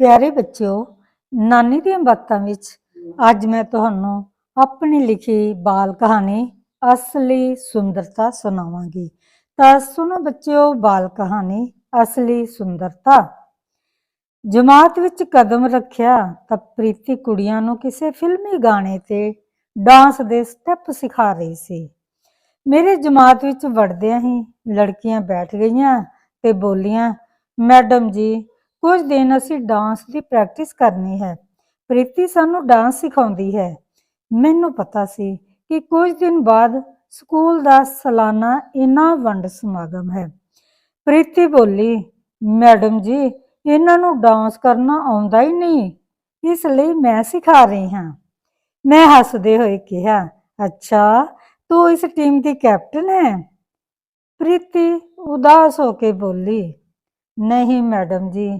ਪਿਆਰੇ ਬੱਚਿਓ, ਨਾਨੀ ਦੀਆਂ ਬਾਤਾਂ ਵਿੱਚ ਅੱਜ ਮੈਂ ਤੁਹਾਨੂੰ ਆਪਣੀ ਲਿਖੀ ਬਾਲ ਕਹਾਣੀ ਅਸਲੀ ਸੁੰਦਰਤਾ ਸੁਣਾਵਾਂਗੀ। ਤਾਂ ਸੁਣੋ ਬੱਚਿਓ ਬਾਲ ਕਹਾਣੀ, ਅਸਲੀ ਸੁੰਦਰਤਾ। ਜਮਾਤ ਵਿੱਚ ਕਦਮ ਰੱਖਿਆ ਤਾਂ ਪ੍ਰੀਤੀ ਕੁੜੀਆਂ ਨੂੰ ਕਿਸੇ ਫਿਲਮੀ ਗਾਣੇ ਤੇ ਡਾਂਸ ਦੇ ਸਟੈਪ ਸਿਖਾ ਰਹੀ ਸੀ। ਮੇਰੇ ਜਮਾਤ ਵਿੱਚ ਵੜਦਿਆਂ ਹੀ ਲੜਕੀਆਂ ਬੈਠ ਗਈਆਂ ਤੇ ਬੋਲੀਆਂ, ਮੈਡਮ ਜੀ ਕੁਝ ਦਿਨ ਅਸੀਂ ਡਾਂਸ ਦੀ ਪ੍ਰੈਕਟਿਸ ਕਰਨੀ ਹੈ। ਪ੍ਰੀਤੀ ਸਾਨੂੰ ਡਾਂਸ ਸਿਖਾਉਂਦੀ ਹੈ। ਮੈਨੂੰ ਪਤਾ ਸੀ ਕਿ ਕੁਝ ਦਿਨ ਬਾਅਦ ਸਕੂਲ ਦਾ ਸਾਲਾਨਾ ਇਨਾਮ ਵੰਡ ਸਮਾਗਮ ਹੈ। ਪ੍ਰੀਤੀ ਬੋਲੀ, ਮੈਡਮ ਜੀ, ਇਹਨਾਂ ਨੂੰ ਡਾਂਸ ਕਰਨਾ ਆਉਂਦਾ ਹੀ ਨਹੀਂ, ਇਸ ਲਈ ਮੈਂ ਸਿਖਾ ਰਹੀ ਹਾਂ। ਮੈਂ ਹੱਸਦੇ ਹੋਏ ਕਿਹਾ, ਅੱਛਾ, ਤੂੰ ਇਸ ਟੀਮ ਦੀ ਕੈਪਟਨ ਹੈ? ਪ੍ਰੀਤੀ ਉਦਾਸ ਹੋ ਕੇ ਬੋਲੀ, ਨਹੀਂ ਮੈਡਮ ਜੀ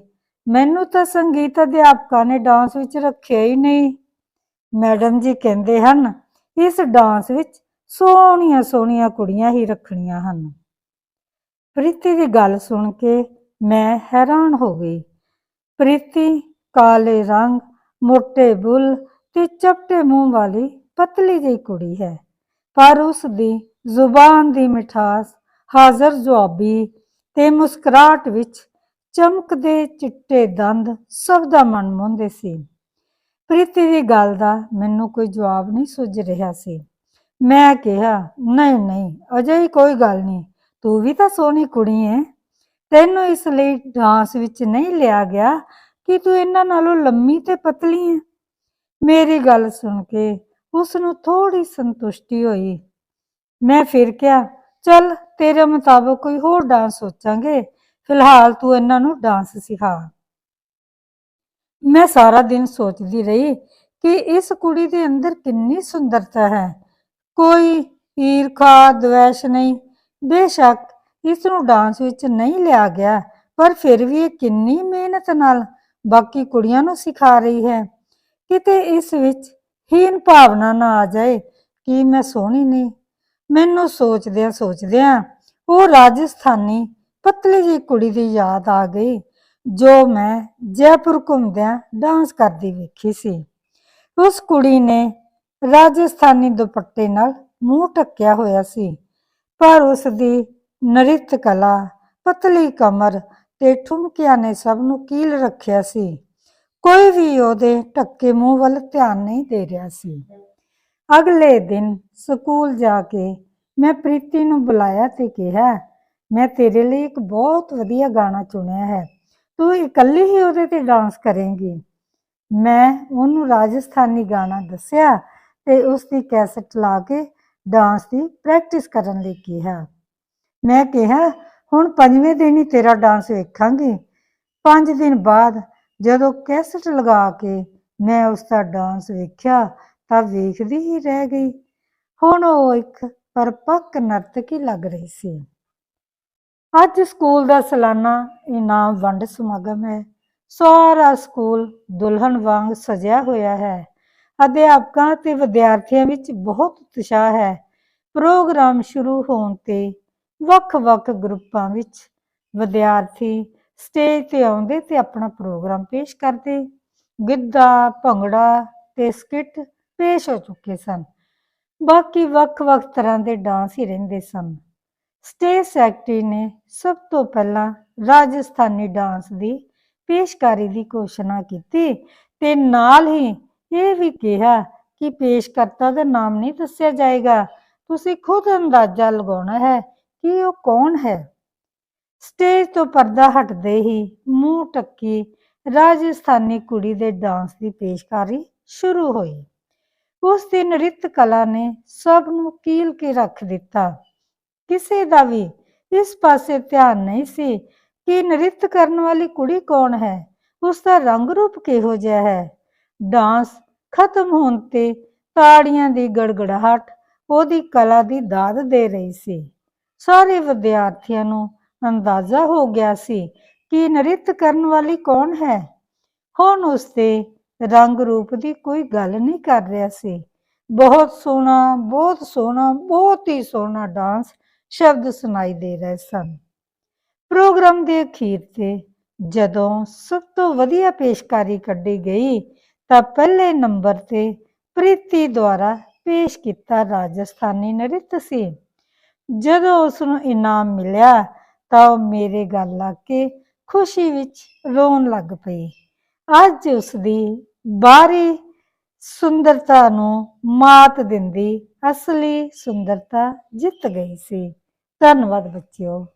ਮੈਨੂੰ ਤਾਂ ਸੰਗੀਤ ਅਧਿਆਪਕਾਂ ਨੇ ਡਾਂਸ ਵਿੱਚ ਰੱਖਿਆ ਹੀ ਨਹੀਂ। ਮੈਡਮ ਜੀ ਕਹਿੰਦੇ ਹਨ, ਇਸ ਡਾਂਸ ਵਿੱਚ ਸੋਹਣੀਆਂ ਸੋਹਣੀਆਂ ਕੁੜੀਆਂ ਹੀ ਰੱਖਣੀਆਂ ਹਨ। ਪ੍ਰੀਤੀ ਦੀ ਗੱਲ ਸੁਣ ਕੇ ਮੈਂ ਹੈਰਾਨ ਹੋ ਗਈ। ਪ੍ਰੀਤੀ ਕਾਲੇ ਰੰਗ, ਮੋਟੇ ਬੁੱਲ ਤੇ ਚਪਟੇ ਮੂੰਹ ਵਾਲੀ ਪਤਲੀ ਜਿਹੀ ਕੁੜੀ ਹੈ। ਪਰ ਉਸ ਦੀ ਜ਼ੁਬਾਨ ਦੀ ਮਿਠਾਸ, ਹਾਜ਼ਰ ਜਵਾਬੀ ਤੇ ਮੁਸਕਰਾਹਟ ਵਿੱਚ ਚਮਕਦੇ ਚਿੱਟੇ ਦੰਦ ਸਭ ਦਾ ਮਨ ਮੋਹਦੇ ਸੀ। ਪ੍ਰੀਤੀ ਦੀ ਗੱਲ ਦਾ ਮੈਨੂੰ ਕੋਈ ਜਵਾਬ ਨਹੀਂ ਸੁੱਝ ਰਿਹਾ ਸੀ। ਮੈਂ ਕਿਹਾ, ਨਹੀਂ ਨਹੀਂ ਅਜੇ ਕੋਈ ਗੱਲ ਨਹੀਂ, ਤੂੰ ਵੀ ਤਾਂ ਸੋਹਣੀ ਕੁੜੀ ਹੈ। ਤੈਨੂੰ ਇਸ ਲਈ ਡਾਂਸ ਵਿੱਚ ਨਹੀਂ ਲਿਆ ਗਿਆ ਕਿ ਤੂੰ ਇਹਨਾਂ ਨਾਲੋਂ ਲੰਮੀ ਤੇ ਪਤਲੀ ਹੈ? ਮੇਰੀ ਗੱਲ ਸੁਣ ਕੇ ਉਸ ਨੂੰ ਥੋੜੀ ਸੰਤੁਸ਼ਟੀ ਹੋਈ। ਮੈਂ ਫਿਰ ਕਿਹਾ, ਚੱਲ, ਤੇਰੇ ਮੁਤਾਬਕ ਕੋਈ ਹੋਰ ਡਾਂਸ ਸੋਚਾਂਗੇ। ਫਿਲਹਾਲ ਤੂੰ ਇਹਨਾਂ ਨੂੰ ਡਾਂਸ ਸਿਖਾ। ਮੈਂ ਸਾਰਾ ਦਿਨ ਸੋਚਦੀ ਰਹੀ ਕਿ ਇਸ ਕੁੜੀ ਦੇ ਅੰਦਰ ਕਿੰਨੀ ਸੁੰਦਰਤਾ ਹੈ। ਕੋਈ ਈਰਖਾ ਦਵੇਸ਼ ਨਹੀਂ। ਬੇਸ਼ੱਕ ਇਸ ਨੂੰ ਡਾਂਸ ਵਿੱਚ ਨਹੀਂ ਲਿਆ ਗਿਆ, ਪਰ ਫਿਰ ਵੀ ਇਹ ਕਿੰਨੀ ਮਿਹਨਤ ਨਾਲ ਬਾਕੀ ਕੁੜੀਆਂ ਨੂੰ ਸਿਖਾ ਰਹੀ ਹੈ। ਕਿਤੇ ਇਸ ਵਿੱਚ ਹੀਨ ਭਾਵਨਾ ਨਾ ਆ ਜਾਏ, ਕਿ ਮੈਂ ਸੋਹਣੀ ਨਹੀਂ? ਮੈਨੂੰ ਸੋਚਦਿਆਂ ਸੋਚਦਿਆਂ ਉਹ ਰਾਜਸਥਾਨੀ ਪਤਲੀ ਜਿਹੀ ਕੁੜੀ ਦੀ ਯਾਦ ਆ ਗਈ, ਜੋ ਮੈਂ ਜੈਪੁਰ ਘੁੰਮਦਿਆਂ ਡਾਂਸ ਕਰਦੀ ਵੇਖੀ ਸੀ। ਉਸ ਕੁੜੀ ਨੇ ਰਾਜਸਥਾਨੀ ਦੁਪੱਟੇ ਨਾਲ ਮੂੰਹ ਢੱਕਿਆ ਹੋਇਆ ਸੀ, ਪਰ ਉਸ ਦੀ ਨ੍ਰਿਤ ਕਲਾ, ਪਤਲੀ ਕਮਰ ਤੇ ਠੁਮਕਿਆਂ ਨੇ ਸਭ ਨੂੰ ਕੀਲ ਰੱਖਿਆ ਸੀ। ਕੋਈ ਵੀ ਉਹਦੇ ਢੱਕੇ ਮੂੰਹ ਵੱਲ ਧਿਆਨ ਨਹੀਂ ਦੇ ਰਿਹਾ ਸੀ। ਅਗਲੇ ਦਿਨ ਸਕੂਲ ਜਾ ਕੇ ਮੈਂ ਪ੍ਰੀਤੀ ਨੂੰ ਬੁਲਾਇਆ ਤੇ ਕਿਹਾ ਮੈਂ ਤੇਰੇ ਲਈ ਇੱਕ ਬਹੁਤ ਵਧੀਆ ਗਾਣਾ ਚੁਣਿਆ ਹੈ। ਤੂੰ ਇਕੱਲੀ ਹੀ ਉਹਦੇ ਤੇ ਡਾਂਸ ਕਰੇਂਗੀ। ਮੈਂ ਉਹਨੂੰ ਰਾਜਸਥਾਨੀ ਗਾਣਾ ਦੱਸਿਆ ਤੇ ਉਸ ਦੀ ਕੈਸਟ ਲਾ ਕੇ ਡਾਂਸ ਦੀ ਪ੍ਰੈਕਟਿਸ ਕਰਨ ਲਈ ਕਿਹਾ। ਮੈਂ ਕਿਹਾ, ਹੁਣ ਪੰਜਵੇਂ ਦਿਨ ਹੀ ਤੇਰਾ ਡਾਂਸ ਵੇਖਾਂਗੀ। ਪੰਜ ਦਿਨ ਬਾਅਦ ਜਦੋਂ ਕੈਸਟ ਲਗਾ ਕੇ ਮੈਂ ਉਸ ਦਾ ਡਾਂਸ ਵੇਖਿਆ ਤਾਂ ਵੇਖਦੀ ਹੀ ਰਹਿ ਗਈ। ਹੁਣ ਉਹ ਇੱਕ ਪਰਪੱਕ ਨਰਤਕੀ ਲੱਗ ਰਹੀ ਸੀ। ਅੱਜ ਸਕੂਲ ਦਾ ਸਾਲਾਨਾ ਇਨਾਮ ਵੰਡ ਸਮਾਗਮ ਹੈ। ਸਾਰਾ ਸਕੂਲ ਦੁਲਹਨ ਵਾਂਗ ਸਜਿਆ ਹੋਇਆ ਹੈ। ਅਧਿਆਪਕਾਂ ਤੇ ਵਿਦਿਆਰਥੀਆਂ ਵਿੱਚ ਬਹੁਤ ਉਤਸ਼ਾਹ ਹੈ। ਪ੍ਰੋਗਰਾਮ ਸ਼ੁਰੂ ਹੋਣ ਤੇ ਵੱਖ-ਵੱਖ ਗਰੁੱਪਾਂ ਵਿੱਚ ਵਿਦਿਆਰਥੀ ਸਟੇਜ ਤੇ ਆਉਂਦੇ ਤੇ ਆਪਣਾ ਪ੍ਰੋਗਰਾਮ ਪੇਸ਼ ਕਰਦੇ। ਗਿੱਧਾ, ਭੰਗੜਾ ਤੇ ਸਕਿੱਟ ਪੇਸ਼ ਹੋ ਚੁੱਕੇ ਸਨ। ਬਾਕੀ ਵੱਖ-ਵੱਖ ਤਰ੍ਹਾਂ ਦੇ ਡਾਂਸ ਹੀ ਰਹਿੰਦੇ ਸਨ। ਸਟੇਜ ਸੈਕਟਰੀ ਨੇ ਸਭ ਤੋਂ ਪਹਿਲਾਂ ਰਾਜਸਥਾਨੀ ਡਾਂਸ ਦੀ ਪੇਸ਼ਕਾਰੀ ਦੀ ਘੋਸ਼ਣਾ ਕੀਤੀ ਤੇ ਨਾਲ ਹੀ ਇਹ ਵੀ ਕਿਹਾ ਕਿ ਪੇਸ਼ਕਰਤਾ ਦਾ ਨਾਮ ਨਹੀਂ ਦੱਸਿਆ ਜਾਏਗਾ। ਤੁਸੀਂ ਖੁਦ ਅੰਦਾਜ਼ਾ ਲਗਾਉਣਾ ਹੈ ਕਿ ਉਹ ਕੌਣ ਹੈ? ਸਟੇਜ ਤੋਂ ਪਰਦਾ ਹਟਦੇ ਹੀ ਮੂੰਹ ਟੱਕੀ ਰਾਜਸਥਾਨੀ ਕੁੜੀ ਦੇ ਡਾਂਸ ਦੀ ਪੇਸ਼ਕਾਰੀ ਸ਼ੁਰੂ ਹੋਈ। ਉਸ ਦੀ ਨ੍ਰਿਤ ਕਲਾ ਨੇ ਸਭ ਨੂੰ ਕੀਲ ਕੇ ਰੱਖ ਦਿੱਤਾ। ਕਿਸੇ ਦਾ ਵੀ। ਇਸ ਪਾਸੇ ਧਿਆਨ ਨਹੀਂ ਸੀ ਕਿ ਨ੍ਰਿਤ ਕਰਨ ਵਾਲੀ ਕੁੜੀ ਕੌਣ ਹੈ। ਉਸ ਦਾ ਰੰਗ ਰੂਪ ਕਿਹੋ ਜਿਹਾ ਹੈ? ਡਾਂਸ ਖਤਮ ਹੋਣ ਤੇ ਤਾੜੀਆਂ ਦੀ ਗੜਗੜਾਹਟ ਉਹਦੀ ਕਲਾ ਦੀ ਦਾਦ ਦੇ ਰਹੀ ਸੀ। ਸਾਰੇ ਵਿਦਿਆਰਥੀਆਂ ਨੂੰ ਅੰਦਾਜ਼ਾ ਹੋ ਗਿਆ ਸੀ ਕਿ ਨ੍ਰਿਤ ਕਰਨ ਵਾਲੀ ਕੌਣ ਹੈ। ਹੁਣ ਉਸ ਦੇ ਰੰਗ ਰੂਪ ਦੀ ਕੋਈ ਗੱਲ ਨਹੀਂ ਕਰ ਰਿਹਾ ਸੀ। ਬਹੁਤ ਸੋਹਣਾ ਬਹੁਤ ਸੋਹਣਾ, ਬਹੁਤ ਹੀ ਸੋਹਣਾ ਡਾਂਸ ਸ਼ਬਦ ਸੁਣਾਈ ਦੇ ਰਹੇ ਸਨ। ਪ੍ਰੋਗਰਾਮ ਦੇ ਅਖੀਰ ਤੇ ਜਦੋਂ ਸਭ ਤੋਂ ਵਧੀਆ ਪੇਸ਼ਕਾਰੀ ਕੱਢੀ ਗਈ, ਤਾਂ ਪਹਿਲੇ ਨੰਬਰ ਤੇ ਪ੍ਰੀਤੀ ਦੁਆਰਾ ਪੇਸ਼ ਕੀਤਾ ਰਾਜਸਥਾਨੀ ਨ੍ਰਿਤ ਸੀ। ਜਦੋਂ ਉਸ ਨੂੰ ਇਨਾਮ ਮਿਲਿਆ, ਤਾਂ ਉਹ ਮੇਰੇ ਗੱਲ ਲਾ ਕੇ ਖੁਸ਼ੀ ਵਿੱਚ ਰੋਣ ਲੱਗ ਪਈ। ਅੱਜ ਉਸ ਦੀ ਬਾਹਰੀ ਸੁੰਦਰਤਾ ਨੂੰ ਮਾਤ ਦਿੰਦੀ ਅਸਲੀ ਸੁੰਦਰਤਾ ਜਿੱਤ ਗਈ ਸੀ। ਧੰਨਵਾਦ ਬੱਚਿਓ।